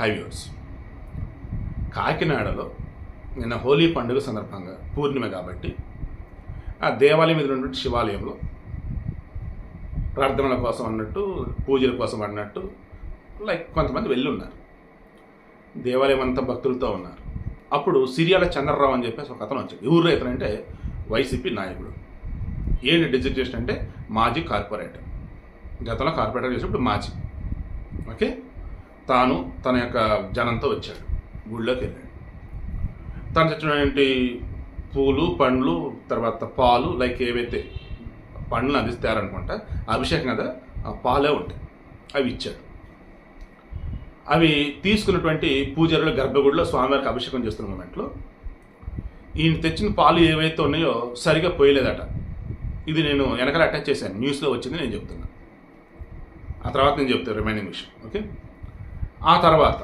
హైవ్యూర్స్ కాకినాడలో నిన్న హోలీ పండుగ సందర్భంగా పూర్ణిమ కాబట్టి ఆ దేవాలయం మీద ఉన్నటువంటి శివాలయంలో ప్రార్థనల కోసం అన్నట్టు పూజల కోసం అన్నట్టు లైక్ కొంతమంది వెళ్ళి ఉన్నారు దేవాలయం అంతా భక్తులతో ఉన్నారు. అప్పుడు సిరియాల చంద్రరావు అని చెప్పేసి ఒక అతను వచ్చాడు. ఎవరు ఇతను అంటే వైసీపీ నాయకుడు. ఏంటి డిజిటేషన్ అంటే మాజీ కార్పొరేటర్. గతంలో కార్పొరేటర్ చేసినప్పుడు మాజీ. ఓకే తాను తన యొక్క జనంతో వచ్చాడు. గుళ్ళోకి వెళ్ళాడు. తను తెచ్చినటువంటి పూలు పండ్లు తర్వాత పాలు లైక్ ఏవైతే పండ్లు అందిస్తారనుకుంటా అభిషేకం కదా ఆ పాలే ఉంటాయి. అవి ఇచ్చాడు. అవి తీసుకున్నటువంటి పూజారుల గర్భగుడిలో స్వామివారికి అభిషేకం చేస్తున్న మూమెంట్లో ఈయన తెచ్చిన పాలు ఏవైతే ఉన్నాయో సరిగా పోయలేదట. ఇది నేను వెనకాల అటాచ్ చేశాను. న్యూస్లో వచ్చింది నేను చెప్తున్నా. ఆ తర్వాత నేను చెప్తాను. రిమైనింగ్ విషయం. ఓకే? ఆ తర్వాత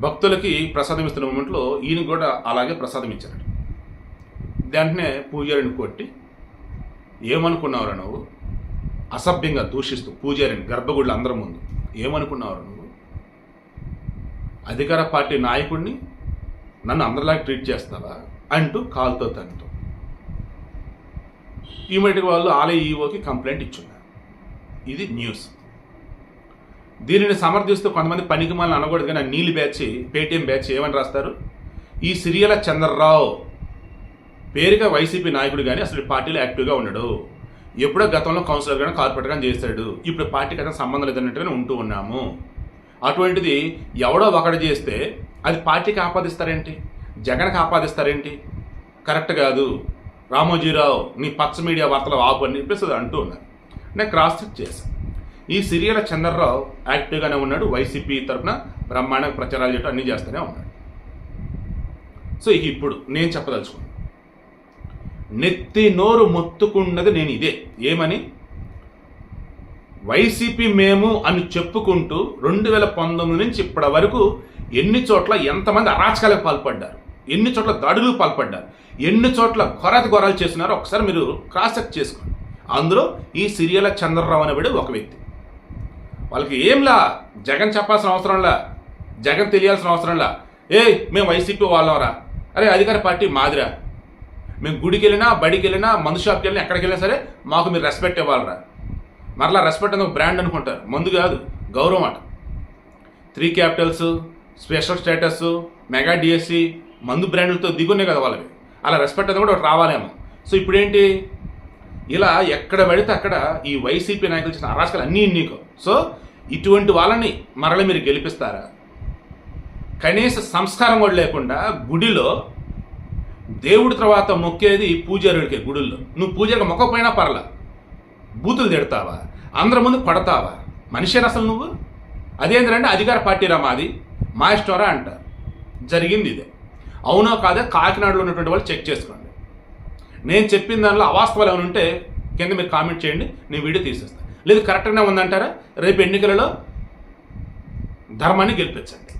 భక్తులకి ప్రసాదం ఇస్తున్న మూమెంట్లో ఈయన కూడా అలాగే ప్రసాదం ఇచ్చాడు దాంట్నే పూజారిని కొట్టి ఏమనుకున్నావురా నువ్వు? అసభ్యంగా దూషిస్తూ పూజారిని గర్భగుళ్ళు అందరి ముందు ఏమనుకున్నావురా నువ్వు? అధికార పార్టీ నాయకుడిని నన్ను అందరిలాగా ట్రీట్ చేస్తావా? అంటూ కాల్తో తనతో ఇమీడియట్గా వాళ్ళు ఆలయ ఈఓకి కంప్లైంట్ ఇచ్చున్నారు. ఇది న్యూస్. దీనిని సమర్థిస్తూ కొంతమంది పనికి మళ్ళీ అనకూడదు కానీ నీలి బ్యాచ్ పేటీఎం బ్యాచ్ ఏమని రాస్తారు? ఈ సిరియల చంద్రరావు. పేరుగా వైసీపీ నాయకుడు కానీ అసలు పార్టీలో యాక్టివ్గా ఉన్నాడు ఎప్పుడో గతంలో కౌన్సిలర్ కానీ కార్పొరేట్ కానీ చేస్తాడు. ఇప్పుడు పార్టీకి అతను సంబంధం లేదన్నట్టుగానే ఉంటూ ఉన్నాము. అటువంటిది ఎవడో ఒకటి చేస్తే అది పార్టీకి ఆపాదిస్తారేంటి? జగన్కి ఆపాదిస్తారేంటి? కరెక్ట్ కాదు. రామోజీరావు నీ పచ్చ మీడియా వార్తలు ఆపు అని చెప్పేసి అది అంటూ ఉన్నారు. నేను క్రాస్ చెక్ చేశాను. ఈ సిరియల చంద్రరావు యాక్టివ్గానే ఉన్నాడు. వైసీపీ తరఫున బ్రహ్మాండ ప్రచారాలు చేయడం అన్నీ చేస్తూనే ఉన్నాడు. సో ఇప్పుడు నేను చెప్పదలుచుకున్నాను నెత్తి నోరు మొత్తుకున్నది నేను ఇదే. ఏమని? వైసీపీ మేము అని చెప్పుకుంటూ రెండు వేల పంతొమ్మిది నుంచి ఇప్పటి వరకు ఎన్ని చోట్ల ఎంతమంది అరాచకాలకు పాల్పడ్డారు? ఎన్ని చోట్ల దాడులకు పాల్పడ్డారు? ఎన్ని చోట్ల ఘోరాతి ఘోరాలు చేస్తున్నారో ఒకసారి మీరు క్రాస్ చెక్ చేసుకోండి. అందులో ఈ సిరియల చంద్రరావు అనేవాడు ఒక వ్యక్తి. వాళ్ళకి ఏంలా జగన్ చెప్పాల్సిన అవసరంలా? జగన్ తెలియాల్సిన అవసరంలా? ఏ మేము వైసీపీ వాళ్ళంరా. అరే అధికార పార్టీ మాదిరా. మేము గుడికి వెళ్ళినా బడికి వెళ్ళినా మందు షాప్కి వెళ్ళినా ఎక్కడికి వెళ్ళినా సరే మాకు మీరు రెస్పెక్ట్ ఇవ్వాలరా. మరలా రెస్పెక్ట్ అనేది ఒక బ్రాండ్ అనుకుంటారు. మందు కాదు గౌరవం అట. Three capitals special status mega DSC మందు బ్రాండ్లతో దిగున్నాయి కదా వాళ్ళవి. అలా రెస్పెక్ట్ అనేది కూడా రావాలేమో. సో ఇప్పుడేంటి? ఇలా ఎక్కడ పడితే అక్కడ ఈ వైసీపీ నాయకులు చేసిన అరాచకాలు అన్నీ నీకు. సో ఇటువంటి వాళ్ళని మరల మీరు గెలిపిస్తారా? కనీస సంస్కారం కూడా లేకుండా గుడిలో దేవుడి తర్వాత మొక్కేది పూజారుడికి గుడుల్లో. నువ్వు పూజారికి మొక్కపోయినా పర్లా. బూతులు తిడతావా? అందరి ముందు పడతావా మనిషేనా అసలు నువ్వు? అదేంటంటే అధికార పార్టీరా మాది? మా ఇష్టంరా అంటారు జరిగింది ఇదే. అవునో కాదో కాకినాడలో ఉన్నటువంటి వాళ్ళు చెక్ చేసుకోండి. నేను చెప్పిన దానిలో అవాస్తవాలు ఏమైనా ఉంటే కింద మీరు కామెంట్ చేయండి. నేను వీడియో తీసేస్తాను. లేదు కరెక్ట్గానే ఉందంటారా? రేపు ఎన్నికలలో ధర్మాన్ని గెలిపించండి.